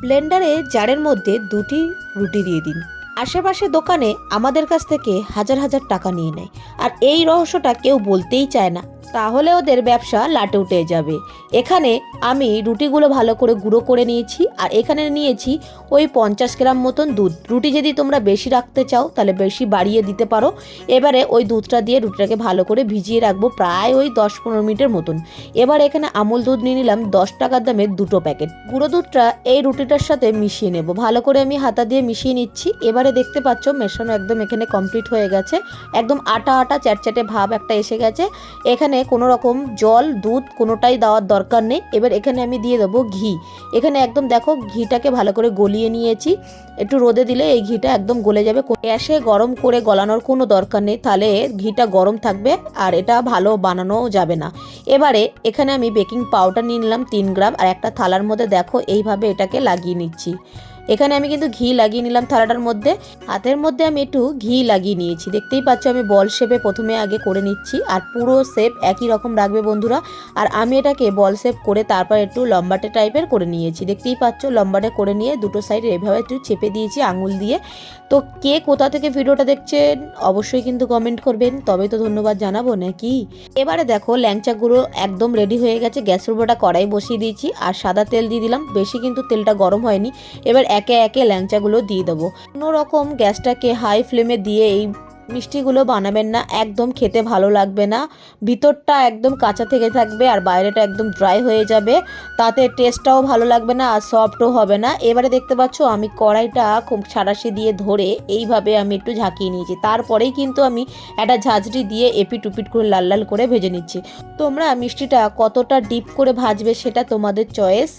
ব্লেন্ডারে জারের মধ্যে দুটি রুটি দিয়ে দিন। আশেপাশে দোকানে আমাদের কাছ থেকে হাজার হাজার টাকা নিয়ে নেয়। আর এই রহস্যটা কেউ বলতেই চায় না। তাহলে ওদের ব্যবসা লাটে উঠে যাবে। এখানে আমি রুটিগুলো ভালো করে গুঁড়ো করে নিয়েছি আর এখানে নিয়েছি ওই পঞ্চাশ গ্রাম মতন দুধ। রুটি যদি তোমরা বেশি রাখতে চাও তাহলে বেশি বাড়িয়ে দিতে পারো। এবারে ওই দুধটা দিয়ে রুটিটাকে ভালো করে ভিজিয়ে রাখব প্রায় ওই দশ পনেরো মিনিটের মতন। এবার এখানে আমুল দুধ নিয়ে নিলাম দশ টাকার দামের দুটো প্যাকেট। গুঁড়ো দুধটা এই রুটিটার সাথে মিশিয়ে নেব। ভালো করে আমি হাতা দিয়ে মিশিয়ে নিচ্ছি। এবারে দেখতে পাচ্ছ মেশানো একদম এখানে কমপ্লিট হয়ে গেছে। একদম আটা আটা চ্যাটচ্যাটে ভাব একটা এসে গেছে। এখানে কোনো রকম জল, দুধ কোনোটাই দেওয়ার দরকার নেই। এবার এখানে আমি দিয়ে দেবো ঘি। এখানে একদম দেখো ঘিটাকে ভালো করে গলিয়ে নিয়েছি। একটু রোদে দিলে এই ঘিটা একদম গলে যাবে। গ্যাসে গরম করে গলানোর কোনো দরকার নেই। তাহলে ঘিটা গরম থাকবে আর এটা ভালো বানানো যাবে না। এবারে এখানে আমি বেকিং পাউডার নিয়ে নিলাম তিন গ্রাম। আর একটা থালার মধ্যে দেখো এইভাবে এটাকে লাগিয়ে নিচ্ছি। এখানে আমি কিন্তু ঘি লাগিয়ে নিলাম থালাটার মধ্যে। হাতের মধ্যে আমি একটু ঘি লাগিয়ে নিয়েছি। দেখতেই পাচ্ছ আমি বল শেপে প্রথমে আগে করে নিচ্ছি আর পুরো শেপ একই রকম রাখবে বন্ধুরা। আর আমি এটাকে বল শেপ করে তারপর একটু লম্বাটে টাইপের করে নিয়েছি। দেখতেই পাচ্ছ লম্বাটে করে নিয়ে দুটো সাইড এভাবে একটু চেপে দিয়েছি আঙুল দিয়ে। তো কে কোথা থেকে ভিডিওটা দেখছেন অবশ্যই কিন্তু কমেন্ট করবেন। তবে তো ধন্যবাদ জানাব নাকি? এবারে দেখো ল্যাংচা গুঁড়ো একদম রেডি হয়ে গেছে। গ্যাসের উপরটা কড়াই বসিয়ে দিয়েছি। আর সাদা তেল দিয়ে দিলাম। বেশি কিন্তু তেলটা গরম হয়নি। এবার একে একে ল্যাংচাগুলো দিয়ে দেবো। কোনো রকম গ্যাসটাকে হাই ফ্লেমে দিয়ে এই মিষ্টিগুলো বানাবেন না, একদম খেতে ভালো লাগবে না। ভিতরটা একদম কাঁচা থেকে থাকবে আর বাইরেটা একদম ড্রাই হয়ে যাবে। তাতে টেস্টটাও ভালো লাগবে না আর সফটও হবে না। এবারে দেখতে পাচ্ছ আমি কড়াইটা খুব সারাশি দিয়ে ধরে এইভাবে আমি একটু ঝাঁকিয়ে নিয়েছি। তারপরেই কিন্তু আমি একটা ঝাঁঝরি দিয়ে এপিট উপিট করে লাল লাল করে ভেজে নিচ্ছি। তোমরা মিষ্টিটা কতটা ডিপ করে ভাজবে সেটা তোমাদের চয়েস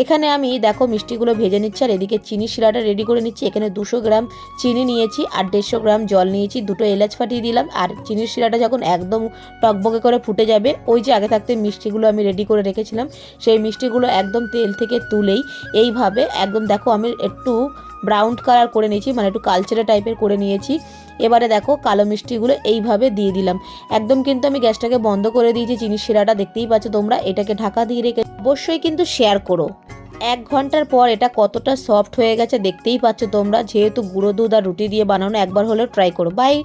এখানে আমি দেখো মিষ্টিগুলো ভেজে নিচ্ছি আর এদিকে চিনি শিরাটা রেডি করে নিচ্ছি। এখানে দুশো গ্রাম চিনি নিয়েছি আর দেড়শো গ্রাম জল নিয়েছি। দুটো এলাচ ফাটিয়ে দিলাম আর চিনির শিরাটা যখন একদম টকবকে করে ফুটে যাবে, ওই যে আগে থাকতে মিষ্টিগুলো আমি রেডি করে রেখেছিলাম, সেই মিষ্টিগুলো একদম তেল থেকে তুলেই এইভাবে একদম দেখো আমি একটু ব্রাউন কালার করে নিয়েছি মানে একটু কালচারা টাইপের করে নিয়েছি। এবারে দেখো কালো মিষ্টিগুলো এইভাবে দিয়ে দিলাম। একদম কিন্তু আমি গ্যাসটাকে বন্ধ করে দিয়েছি চিনির শিরাটা দেখতেই পাচ্ছ তোমরা, এটাকে ঢাকা দিয়ে রেখে অবশ্যই কিন্তু শেয়ার করো। এক ঘণ্টার পর এটা কতটা সফট হয়ে গেছে দেখতেই পাচ্ছ তোমরা। যেহেতু গুঁড়ো দুধ আর রুটি দিয়ে বানানো, একবার হলেও ট্রাই করো। বাই